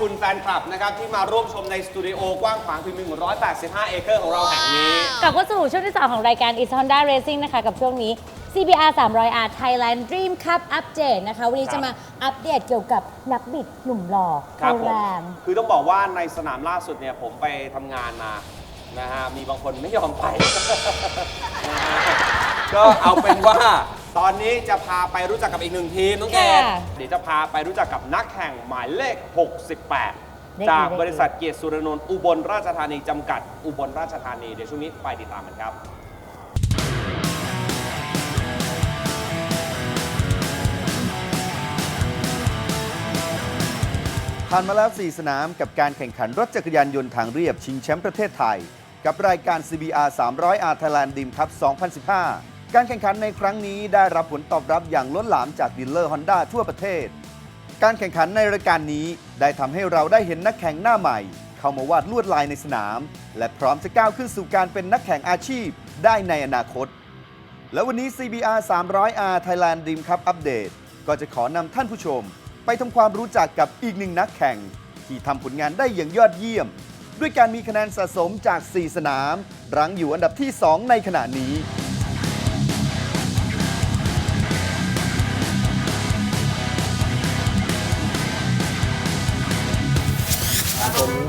คุณแฟนคลับนะครับที่มาร่วมชมในสตูดิโอกว้างขวางเพียง185 เอเคอร์ของเราแห่งนี้ กลับเข้าสู่ช่วงที่ 2 ของรายการ Is Honda Racing นะคะ กับช่วงนี้ CBR 300R Thailand Dream Cup Update นะคะ วันนี้ครับจะมาอัปเดตเกี่ยวกับนักบิดหนุ่มหล่อครับไฟผมแรงคือต้องบอกว่าในสนามล่าสุดเนี่ยผมไปทำงานมานะฮะมีบางคนไม่ยอมไป นะฮะก็เอาเป็นว่า ตอนนี้จะพาไปรู้จักกับอีกหนึ่งทีมน้องเกดเดี๋ยวจะพาไปรู้จักกับนักแข่งหมายเลข 68 จากบริษัทเกียรติสุรนนท์อุบลราชธานีจำกัด อุบลราชธานี เดี๋ยวช่วงนี้ไปติดตามกันครับ ผ่านมาแล้ว 4 สนามกับการแข่งขันรถจักรยานยนต์ทางเรียบชิงแชมป์ประเทศไทย กับรายการ CBR 300R Thailand Dream Cup 2015 การแข่งขันในครั้งนี้ได้รับผลตอบรับอย่างล้นหลามจากดีลเลอร์ Honda ทั่วประเทศ การแข่งขันในรายการนี้ได้ทำให้เราได้เห็นนักแข่งหน้าใหม่ เข้ามาวาดลวดลายในสนาม และพร้อมจะก้าวขึ้นสู่การเป็นนักแข่งอาชีพได้ในอนาคต และวันนี้ CBR 300R Thailand Dream Cup Update ก็จะขอนำท่านผู้ชม ไปทำความรู้จักกับอีกหนึ่งนักแข่ง ที่ทำผลงานได้อย่างยอดเยี่ยม ด้วยการมีคะแนนสะสมจาก 4 สนาม รั้งอยู่อันดับที่ 2 ในขณะนี้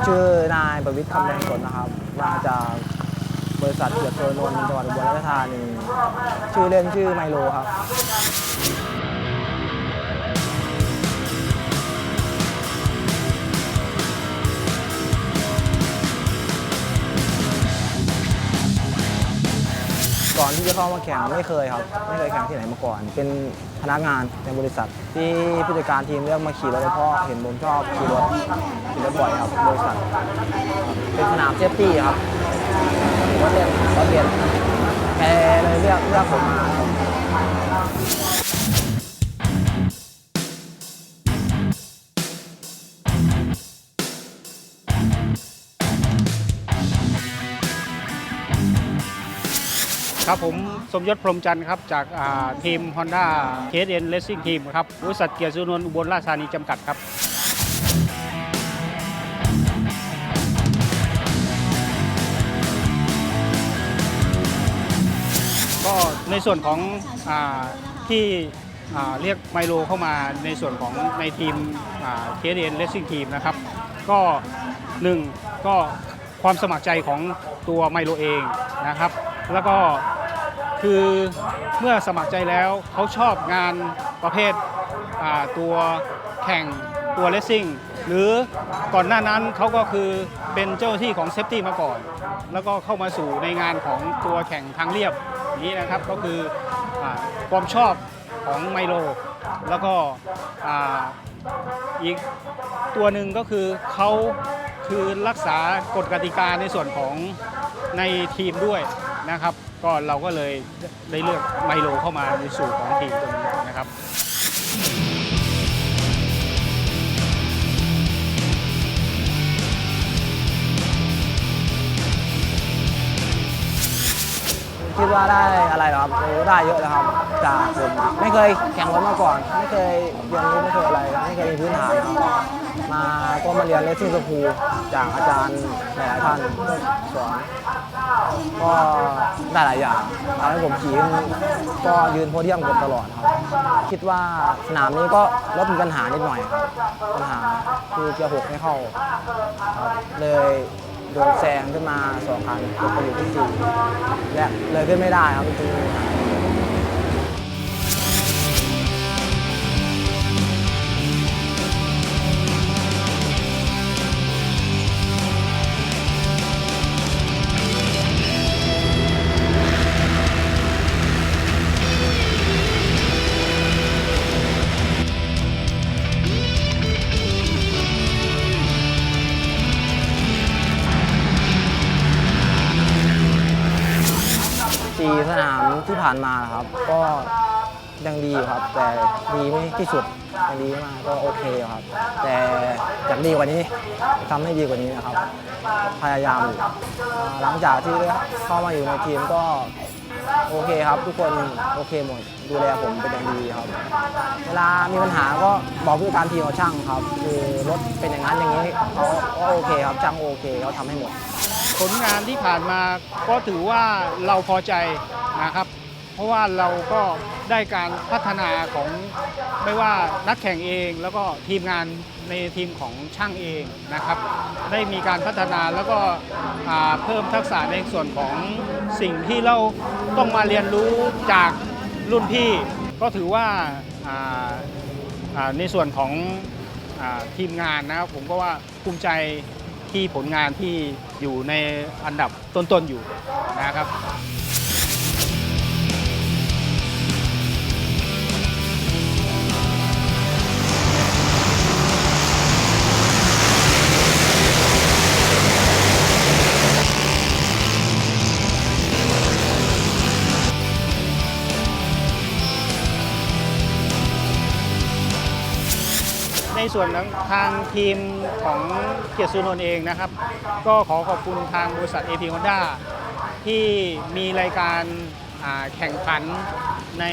ชื่อนายประวิทย์คำแดงสดนะครับ มาจากบริษัทเกียรติโซนนท์จังหวัดอุบลราชธานี ชื่อเล่นชื่อไมโลครับ ที่เข้ามาแข่งไม่เคยครับ ไม่เคยแข่งที่ไหนมาก่อน เป็นพนักงานในบริษัท ที่ผู้จัดการทีมเลือกมาขี่รถเพราะเห็นผมชอบขี่รถขี่รถบ่อยครับบริษัท เป็นสนามเซฟตี้ครับก็เรียนก็เรียนแกเลยเลือกเลือกผมมา ครับผมสมยศพรมจันทร์ครับ จากอ่าทีม Honda KSN Racing Team ครับบริษัทเกียรติสุนนท์อุบลราชธานีจำกัดครับ ก็ในส่วนของอที่เรียกไมโลเข้ามาในส่วนของในทีมเคเดนเลสซิ่งทีมนะครับ ก็หนึ่งก็ความสมัครใจของตัวไมโลเองนะครับ แล้วก็คือเมื่อสมัครใจแล้วเขาชอบงานประเภทตัวแข่งตัวเลสซิ่งหรือก่อนหน้านั้นเขาก็คือเป็นเจ้าหน้าที่ของเซฟตี้มาก่อน แล้วก็เข้ามาสู่ในงานของตัวแข่งทางเรียบนี้นะครับก็คืออความชอบของไมโล แล้วก็ออีกตัวหนึ่งก็คือเขาคือรักษากฎกติกาในส่วนของในทีมด้วย นะครับ ก็เราก็เลยได้เลือกไมโลเข้ามาในสู่ของทีมตรงนี้นะครับ คิดว่าได้อะไรหรอครับโอ้ได้เยอะเลยครับ จากผมไม่เคยแข่งรถมาก่อน ไม่เคยเรียนรู้ไม่เคยอะไรไม่เคยมีพื้นฐานครับมาก็มาเรียนเลสซิ่งสคูจากอาจารย์หลายท่านสอนก็ได้หลายอย่างทำให้ผมขี่ก็ยืนโพเดียมเกือบตลอดครับ คิดว่าสนามนี้ก็รถมีปัญหานิดหน่อยครับปัญหาคือเกียร์หกไม่เข้าเลย โดนแซงขึ้นมาสองคันจนไปอยู่ที่สี่และเลยขึ้นไม่ได้ครับจริง สนามที่ผ่านมาครับ ก็ยังดีครับ แต่ดีไม่ที่สุดยังดีมากก็โอเคครับ แต่อยากดีกว่านี้ทำให้ดีกว่านี้นะครับ พยายามอยู่หลังจากที่เข้ามาอยู่ในทีมก็โอเคครับ ทุกคนโอเคหมดดูแลผมเป็นอย่างดีครับ เวลามีปัญหาก็บอกผู้การทีมกับช่างครับ คือรถเป็นอย่างนั้นอย่างนี้เขาก็โอเคครับช่างโอเคเขาทำให้หมด ผลงานที่ผ่านมาก็ถือว่าเราพอใจนะครับ เพราะว่าเราก็ได้การพัฒนาของไม่ว่านักแข่งเองแล้วก็ทีมงานในทีมของช่างเองนะครับ ได้มีการพัฒนาแล้วก็เพิ่มทักษะในส่วนของสิ่งที่เราต้องมาเรียนรู้จากรุ่นพี่ก็ถือว่าาาในส่วนของอทีมงานนะครับผมก็ว่าภูมิใจ ที่ผลงานที่อยู่ในอันดับต้นๆอยู่นะครับ ในส่วนของทางทีมของเกียรติสุนนท์เองนะครับ ก็ขอขอบคุณทางบริษัท AP Honda ที่มีรายการแข่งขันใน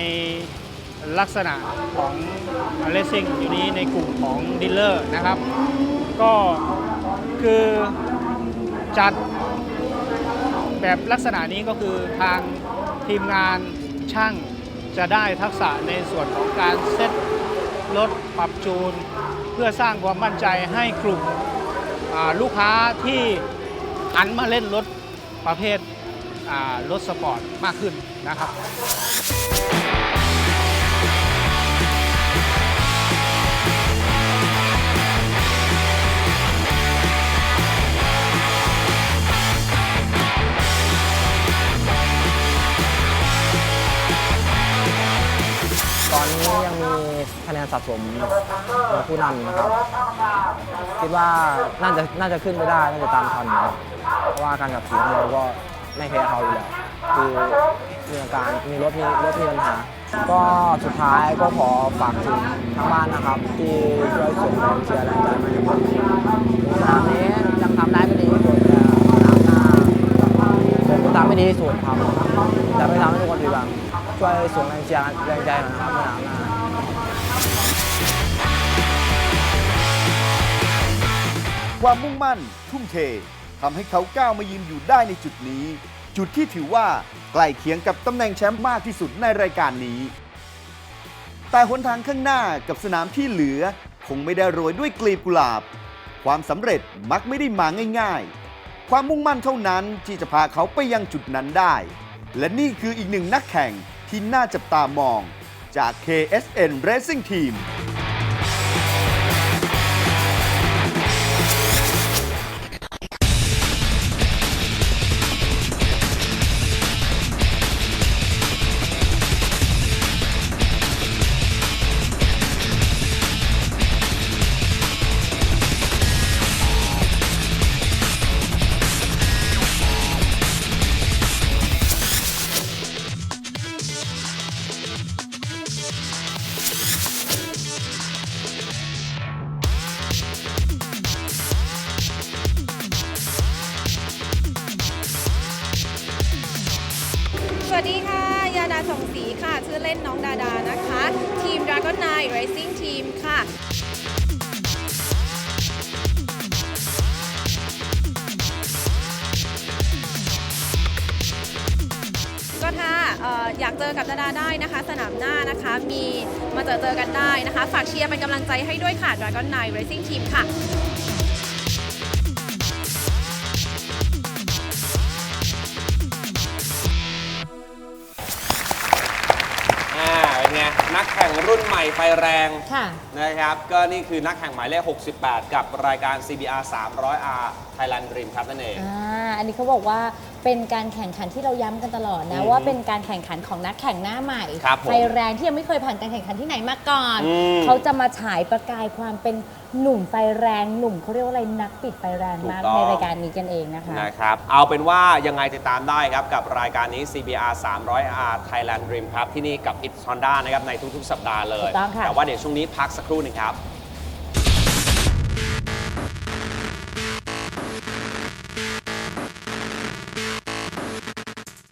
ลักษณะของเลสซิ่งอยู่นี้ในกลุ่มของดีลเลอร์นะครับ ก็คือจัดแบบลักษณะนี้ก็คือทางทีมงานช่างจะได้ทักษะในส่วนของการเซ็ตรถปรับจูน พื่อสร้างความมั่นใจให้กลุ่มลูกค้าที่หันมาเล่นรถประเภทรถสปอร์ตมากขึ้นนะครับ สะสมผู้นำนะครับ คิดว่าน่าจะน่าจะขึ้นไปได้น่าจะตามทันนะครับเพราะว่าการขับขี่ของเราก็ไม่แพ้เขาอยู่แล้วคือมีอาการมีรถมีรถมีปัญหาก็สุดท้ายก็ขอฝากถึงทางบ้านนะครับ ที่ช่วยส่งแรงเชียร์แรงใจมาให้ผมสนามนี้ยังทำได้ไม่ดีที่สุดแต่สนามหน้าผมทำให้ดีที่สุดครับจะไม่ทำให้ทุกคนผิดหวังช่วยส่งแรงเชียร์แรงใจหน่อยนะครับสนามหน้า ความมุ่งมั่น ทุ่มเททำให้เขาก้าวมายืนอยู่ได้ในจุดนี้ จุดที่ถือว่าใกล้เคียงกับตำแหน่งแชมป์มากที่สุดในรายการนี้ แต่หนทางข้างหน้ากับสนามที่เหลือ คงไม่ได้โรยด้วยกลีบกุหลาบ ความสำเร็จมักไม่ได้มาง่ายๆ ความมุ่งมั่นเท่านั้นที่จะพาเขาไปยังจุดนั้นได้ และนี่คืออีกหนึ่งนักแข่งที่น่าจับตามอง จาก KSN Racing Team สวัสดีค่ะ ยาดาสองสีค่ะ ชื่อเล่นน้องดาดานะคะ ทีม Dragon Knight Racing Team ค่ะ ก็ถ้าเอ่ออยากเจอกับดาดาได้นะคะ สนามหน้านะคะ มีมาเจอเจอกันได้นะคะ ฝากเชียร์เป็นกำลังใจให้ด้วยค่ะ Dragon Knight Racing Team ค่ะ แข่งรุ่นใหม่ไฟแรงค่ะ นะครับ ก็นี่คือนักแข่งหมายเลข 68 กับรายการ CBR 300R Thailand Dream ครับนั่นเอง อ่า อันนี้เขาบอกว่าเป็นการแข่งขันที่เราย้ำกันตลอดนะ อืมว่าเป็นการแข่งขันของนักแข่งหน้าใหม่ครับผมไฟแรงที่ยังไม่เคยผ่านการแข่งขันที่ไหนมาก่อน อืม เขาจะมาฉายประกายความเป็นหนุ่มไฟแรงหนุ่มเขาเรียกว่าอะไรนักปิดไฟแรงมากถูกต้อง ในรายการนี้กันเองนะคะ นะครับ เอาเป็นว่ายังไงติดตามได้ครับ กับรายการนี้ CBR 300R Thailand Dream ครับ ที่นี่กับ It's Honda นะครับ ในทุกๆ สัปดาห์เลย ถูกต้องค่ะ แต่ว่าเดี๋ยวช่วงนี้พักสักครู่หนึงครับ